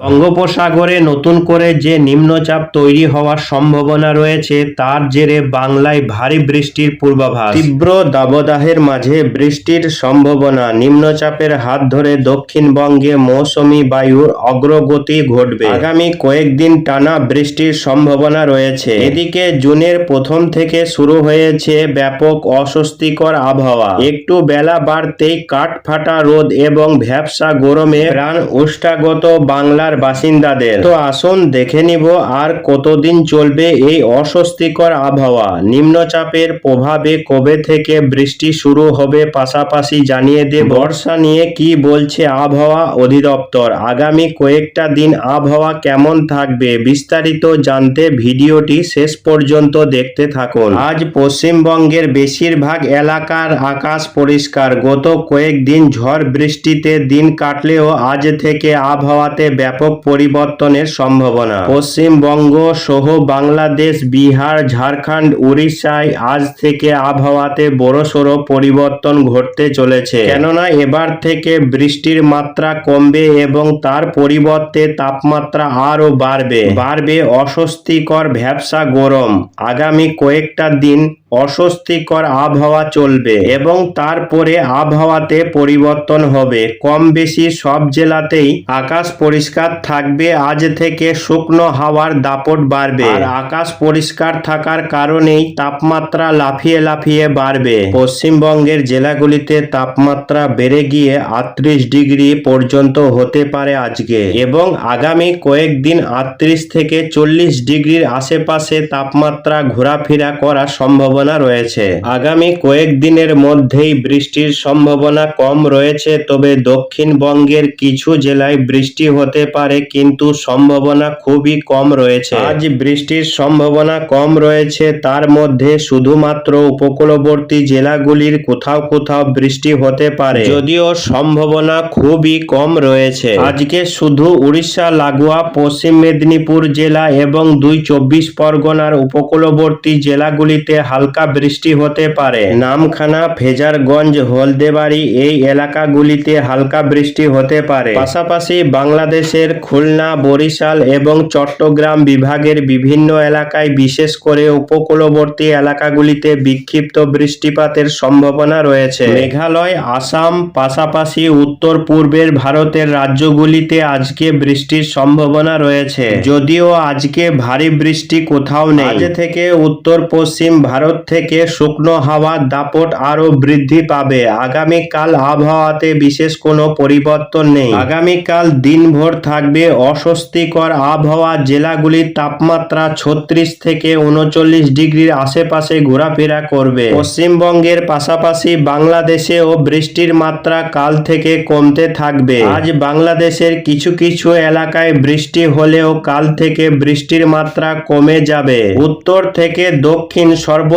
বঙ্গোপসাগরে নতুন করে যে নিম্নচাপ তৈরি হওয়ার সম্ভাবনা রয়েছে, তার জেরে বাংলায় ভারী বৃষ্টির পূর্বাভাস। তীব্র দাবদাহের মাঝে বৃষ্টির সম্ভাবনা, নিম্নচাপের হাত ধরে দক্ষিণবঙ্গে মৌসুমী বায়ুর অগ্রগতি ঘটবে। আগামী কয়েকদিন টানা বৃষ্টির সম্ভাবনা রয়েছে। এদিকে জুনের প্রথম থেকে শুরু হয়েছে ব্যাপক অস্বস্তিকর আবহাওয়া। একটু বেলা বাড়তেই কাঠ ফাটা রোদ এবং ভ্যাবসা গরমে প্রাণ উষ্টাগত বাংলার বাসিন্দাদের। তো আসুন দেখে নিব আর কতদিন চলবে এই অস্বস্তিকর আবহাওয়া। নিম্নচাপের প্রভাবে কবে থেকে বৃষ্টি শুরু হবে পাশাপাশি জানিয়ে দে, বর্ষা নিয়ে কি বলছে আবহাওয়া অধিদপ্তর? আগামী কয়েকটা দিন আবহাওয়া কেমন থাকবে বিস্তারিত জানতে ভিডিওটি শেষ পর্যন্ত দেখতে থাকুন। আজ পশ্চিমবঙ্গের বেশিরভাগ এলাকার আকাশ পরিষ্কার। গত কয়েকদিন ঝড় বৃষ্টিতে দিন কাটলেও আজ থেকে আবহাওয়াতে ব্যাপক পরিবর্তনের সম্ভাবনা। পশ্চিমবঙ্গ সহ বাংলাদেশ, বিহার, ঝাড়খণ্ড, উড়িষ্যায় আজ থেকে আবহাওয়াতে বড়সড় পরিবর্তন ঘটতে চলেছে। কেননা এবার থেকে বৃষ্টির মাত্রা কমবে এবং তার পরিবর্তে তাপমাত্রা আরও বাড়বে। বাড়বে অস্বস্তিকর ভ্যাবসা গরম। আগামী কয়েকটা দিন অস্বস্তিকর আবহাওয়া চলবে এবং তারপরে আবহাওয়াতে পরিবর্তন হবে। কম বেশি সব জেলাতেই আকাশ পরিষ্কার থাকবে, আজ থেকে শুকনো হাওয়ার দাপট বাড়বে। আর আকাশ পরিষ্কার থাকার কারণেই তাপমাত্রা লাফিয়ে লাফিয়ে বাড়বে। পশ্চিমবঙ্গের জেলাগুলিতে তাপমাত্রা বেড়ে গিয়ে আটত্রিশ ডিগ্রি পর্যন্ত হতে পারে আজকে এবং আগামী কয়েকদিন আটত্রিশ থেকে চল্লিশ ডিগ্রির আশেপাশে তাপমাত্রা ঘোরাফেরা করার সম্ভাবনা রয়েছে। আগামী কয়েকদিনের মধ্যেই বৃষ্টির সম্ভাবনা কম রয়েছে, তবে দক্ষিণবঙ্গের কিছু জেলায় বৃষ্টি হতে পারে, কিন্তু সম্ভাবনা খুবই কম রয়েছে। আজ বৃষ্টির সম্ভাবনা কম রয়েছে, তার মধ্যে শুধুমাত্র উপকূলবর্তী জেলাগুলির কোথাও কোথাও বৃষ্টি হতে পারে। যদিও সম্ভাবনা খুবই কম রয়েছে। আজকে শুধু উড়িষ্যা, লাগোয়া, পশ্চিম মেদিনীপুর জেলা এবং দুই চব্বিশ পরগনার উপকূলবর্তী জেলাগুলিতে হালকা বৃষ্টি হতে পারে। নামখানা ফেজারগঞ্জ, হলদেবাড়ি এই এলাকাগুলিতে হালকা বৃষ্টি হতে পারে। পাশাপাশি বাংলাদেশের খুলনা, বরিশাল এবং চট্টগ্রাম বিভাগের বিভিন্ন এলাকায় বিশেষ করে উপকূলবর্তী এলাকাগুলিতে বিক্ষিপ্ত বৃষ্টিপাতের সম্ভাবনা রয়েছে। মেঘালয়, আসাম, পাশাপাশি উত্তর পূর্বের ভারতের রাজ্যগুলিতে আজকে বৃষ্টির সম্ভাবনা রয়েছে। যদিও আজকে ভারী বৃষ্টি কোথাও নেই। আজ থেকে উত্তর পশ্চিম ভারত থেকে শুকনো হাওয়ার দাপট আরও বৃদ্ধি পাবে। আগামীকাল আবহাওয়াতে বিশেষ কোনো পরিবর্তন নেই। আগামীকাল দিনভর থাকবে অস্বস্তিকর আবহাওয়া। জেলাগুলির তাপমাত্রা ছত্রিশ থেকে উনচল্লিশ ডিগ্রির আশেপাশে ঘোরাফেরা করবে। পশ্চিমবঙ্গের পাশাপাশি বাংলাদেশেও বৃষ্টির মাত্রা কাল থেকে কমতে থাকবে। আজ বাংলাদেশের কিছু কিছু এলাকায় বৃষ্টি হলেও কাল থেকে বৃষ্টির মাত্রা কমে যাবে। উত্তর থেকে দক্ষিণ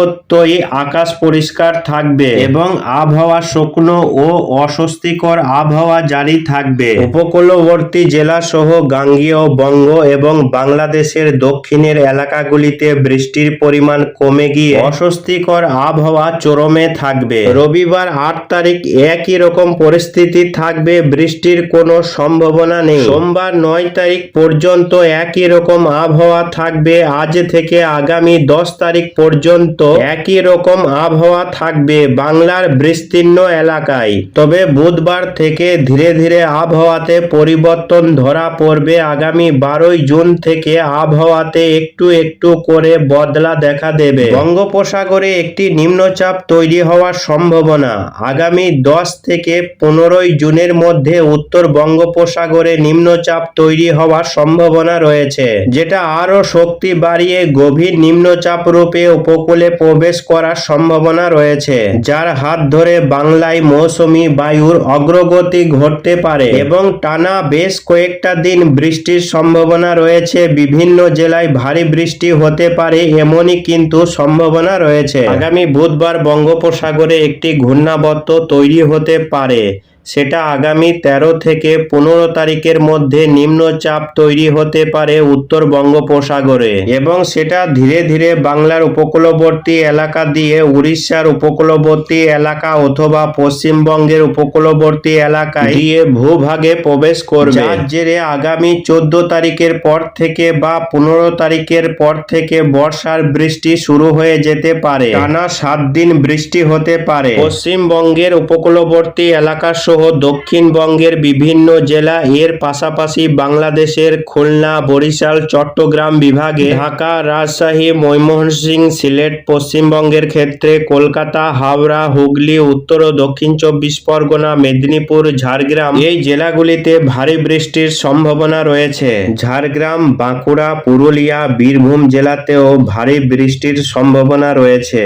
সর্বত্রই আকাশ পরিষ্কার থাকবে এবং আবহাওয়া শুকনো ও অস্বস্তিকর আবহাওয়া জারি থাকবে। উপকূলবর্তী জেলা সহ গাঙ্গীয় বঙ্গ এবং বাংলাদেশের দক্ষিণের এলাকাগুলিতে বৃষ্টির পরিমাণ কমে গিয়ে অস্বস্তিকর আবহাওয়া চরমে থাকবে। রবিবার আট তারিখ একই রকম পরিস্থিতি থাকবে, বৃষ্টির কোনো সম্ভাবনা নেই। সোমবার নয় তারিখ পর্যন্ত একই রকম আবহাওয়া থাকবে, আজ থেকে আগামী দশ তারিখ পর্যন্ত একই রকম আবহাওয়া থাকবে বাংলার বিস্তীর্ণ এলাকায়। তবে বুধবার থেকে ধীরে ধীরে আবহাওয়াতে পরিবর্তন ধরা পড়বে। আগামী বারোই জুন থেকে আবহাওয়াতে একটু একটু করে বদলা দেখা দেবে। বঙ্গোপসাগরে একটি নিম্নচাপ তৈরি হওয়ার সম্ভাবনা। আগামী দশ থেকে পনেরোই জুনের মধ্যে উত্তর বঙ্গোপসাগরে নিম্নচাপ তৈরি হওয়ার সম্ভাবনা রয়েছে, যেটা আরও শক্তি বাড়িয়ে গভীর নিম্নচাপ রূপে উপকূলে প্রবেশ করার সম্ভাবনা রয়েছে, যার হাত ধরে বাংলায় মৌসুমী বায়ুর অগ্রগতি ঘটতে পারে এবং টানা বেশ কয়েকটা দিন বৃষ্টির সম্ভাবনা রয়েছে। বিভিন্ন জেলায় ভারী বৃষ্টি হতে পারে এমনই কিন্তু সম্ভাবনা রয়েছে। আগামী বুধবার বঙ্গোপসাগরে একটি ঘূর্ণাবর্ত তৈরি হতে পারে। সেটা আগামী তেরো থেকে পনেরো তারিখের মধ্যে নিম্নচাপ তৈরি হতে পারে উত্তর বঙ্গোপসাগরে। এবং সেটা ধীরে ধীরে বাংলার উপকূলবর্তী এলাকা দিয়ে উড়িষ্যার উপকূলবর্তী এলাকা অথবা পশ্চিমবঙ্গের উপকূলবর্তী এলাকায় দিয়ে ভূভাগে প্রবেশ করবে। যার জেরে আগামী চোদ্দ তারিখের পর থেকে বা পনেরো তারিখের পর থেকে বর্ষার বৃষ্টি শুরু হয়ে যেতে পারে। টানা সাত দিন বৃষ্টি হতে পারে। পশ্চিমবঙ্গের উপকূলবর্তী এলাকা সহ দক্ষিণবঙ্গের বিভিন্ন জেলা, এর পাশাপাশি বাংলাদেশের খুলনা, বরিশাল, চট্টগ্রাম বিভাগে ঢাকা, রাজশাহী, ময়মনসিংহ, সিলেট, পশ্চিমবঙ্গের ক্ষেত্রে কলকাতা, হাওড়া, হুগলি, উত্তর ও দক্ষিণ চব্বিশ পরগনা, মেদিনীপুর, ঝাড়গ্রাম এই জেলাগুলিতে ভারী বৃষ্টির সম্ভাবনা রয়েছে। ঝাড়গ্রাম, বাঁকুড়া, পুরুলিয়া, বীরভূম জেলাতেও ভারী বৃষ্টির সম্ভাবনা রয়েছে।